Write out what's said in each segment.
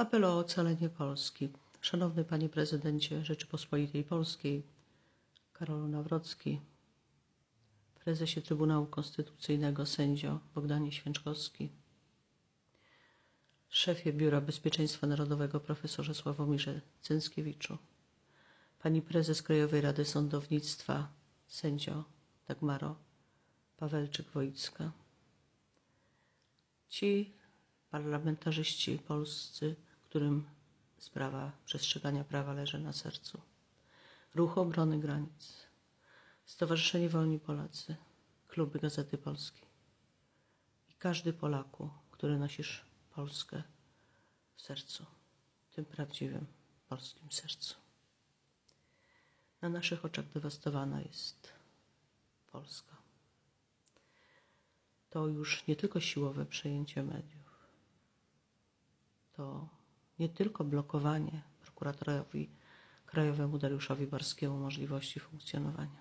Apel o ocalenie Polski. Szanowny Panie Prezydencie Rzeczypospolitej Polskiej, Karolu Nawrocki, Prezesie Trybunału Konstytucyjnego sędzio Bogdanie Święczkowski, Szefie Biura Bezpieczeństwa Narodowego Profesorze Sławomirze Cęckiewiczu, Pani Prezes Krajowej Rady Sądownictwa sędzio Dagmaro Pawelczyk-Wojcka, Ci parlamentarzyści polscy, którym sprawa przestrzegania prawa leży na sercu. Ruch Obrony Granic, Stowarzyszenie Wolni Polacy, kluby Gazety Polskiej i każdy Polaku, który nosisz Polskę w sercu, tym prawdziwym polskim sercu. Na naszych oczach dewastowana jest Polska. To już nie tylko siłowe przejęcie mediów, to nie tylko blokowanie prokuratorowi krajowemu Dariuszowi Barskiemu możliwości funkcjonowania,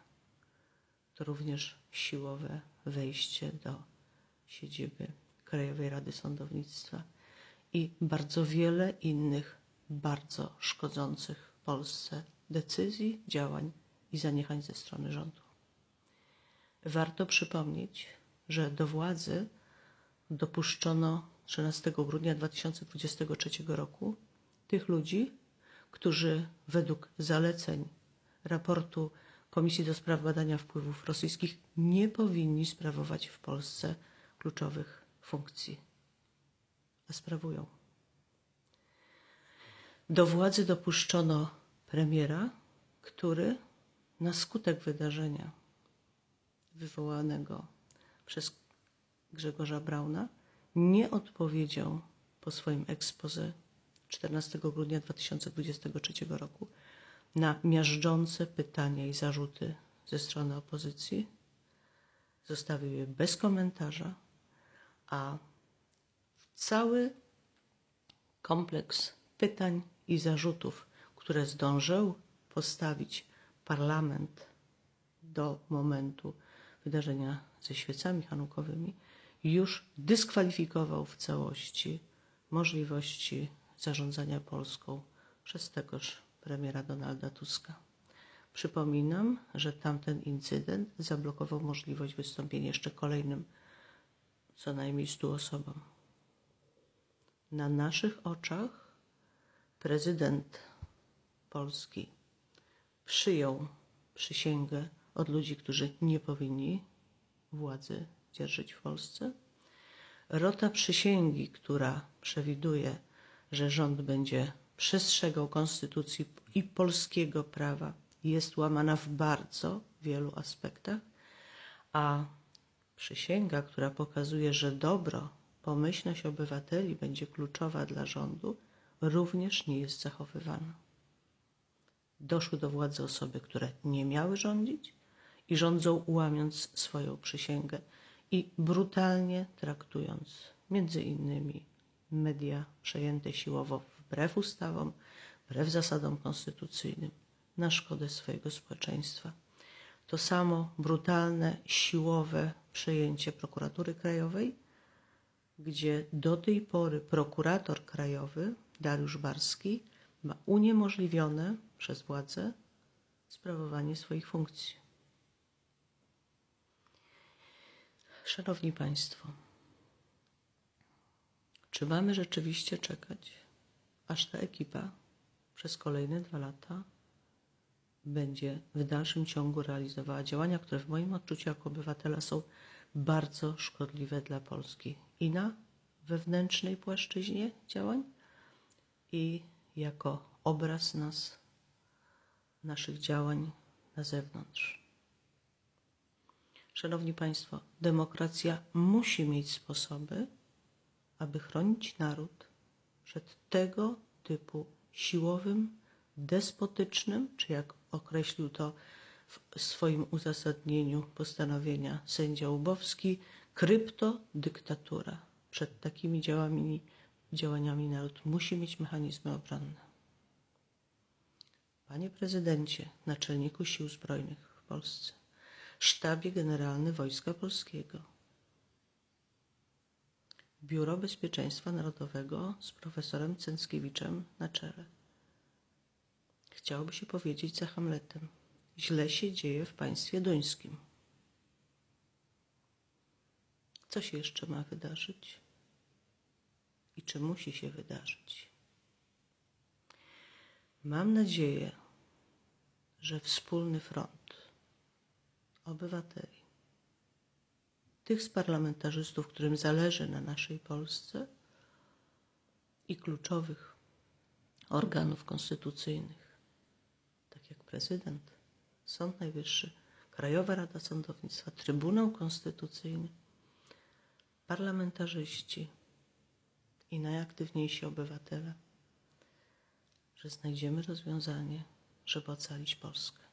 to również siłowe wejście do siedziby Krajowej Rady Sądownictwa i bardzo wiele innych bardzo szkodzących Polsce decyzji, działań i zaniechań ze strony rządu. Warto przypomnieć, że do władzy dopuszczono 13 grudnia 2023 roku tych ludzi, którzy według zaleceń raportu Komisji do Spraw Badania Wpływów Rosyjskich nie powinni sprawować w Polsce kluczowych funkcji, a sprawują. Do władzy dopuszczono premiera, który na skutek wydarzenia wywołanego przez Grzegorza Brauna nie odpowiedział po swoim ekspoze 14 grudnia 2023 roku na miażdżące pytania i zarzuty ze strony opozycji. Zostawił je bez komentarza, a cały kompleks pytań i zarzutów, które zdążył postawić parlament do momentu wydarzenia ze świecami hanukowymi, już dyskwalifikował w całości możliwości zarządzania Polską przez tegoż premiera Donalda Tuska. Przypominam, że tamten incydent zablokował możliwość wystąpienia jeszcze kolejnym co najmniej stu osobom. Na naszych oczach prezydent Polski przyjął przysięgę od ludzi, którzy nie powinni władzy dzierżyć w Polsce. Rota przysięgi, która przewiduje, że rząd będzie przestrzegał konstytucji i polskiego prawa, jest łamana w bardzo wielu aspektach, a przysięga, która pokazuje, że dobro, pomyślność obywateli będzie kluczowa dla rządu, również nie jest zachowywana. Doszły do władzy osoby, które nie miały rządzić i rządzą łamiąc swoją przysięgę i brutalnie traktując między innymi media przejęte siłowo wbrew ustawom, wbrew zasadom konstytucyjnym, na szkodę swojego społeczeństwa. To samo brutalne, siłowe przejęcie prokuratury krajowej, gdzie do tej pory prokurator krajowy Dariusz Barski ma uniemożliwione przez władzę sprawowanie swoich funkcji. Szanowni Państwo, czy mamy rzeczywiście czekać, aż ta ekipa przez kolejne dwa lata będzie w dalszym ciągu realizowała działania, które w moim odczuciu jako obywatela są bardzo szkodliwe dla Polski i na wewnętrznej płaszczyźnie działań, i jako obraz nas, naszych działań na zewnątrz. Szanowni Państwo, demokracja musi mieć sposoby, aby chronić naród przed tego typu siłowym, despotycznym, czy jak określił to w swoim uzasadnieniu postanowienia sędzia Łubowski, kryptodyktatura. Przed takimi działaniami, działaniami naród musi mieć mechanizmy obronne. Panie prezydencie, naczelniku sił zbrojnych w Polsce, sztabie generalny Wojska Polskiego, Biuro Bezpieczeństwa Narodowego z profesorem Cęckiewiczem na czele. Chciałoby się powiedzieć za Hamletem. Źle się dzieje w państwie duńskim. Co się jeszcze ma wydarzyć? I czy musi się wydarzyć? Mam nadzieję, że wspólny front obywateli, tych z parlamentarzystów, którym zależy na naszej Polsce i kluczowych organów konstytucyjnych, tak jak prezydent, Sąd Najwyższy, Krajowa Rada Sądownictwa, Trybunał Konstytucyjny, parlamentarzyści i najaktywniejsi obywatele, że znajdziemy rozwiązanie, żeby ocalić Polskę.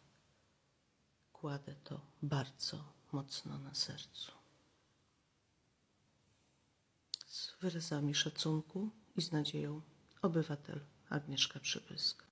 Kładę to bardzo mocno na sercu. Z wyrazami szacunku i z nadzieją obywatel Agnieszka Przybylska.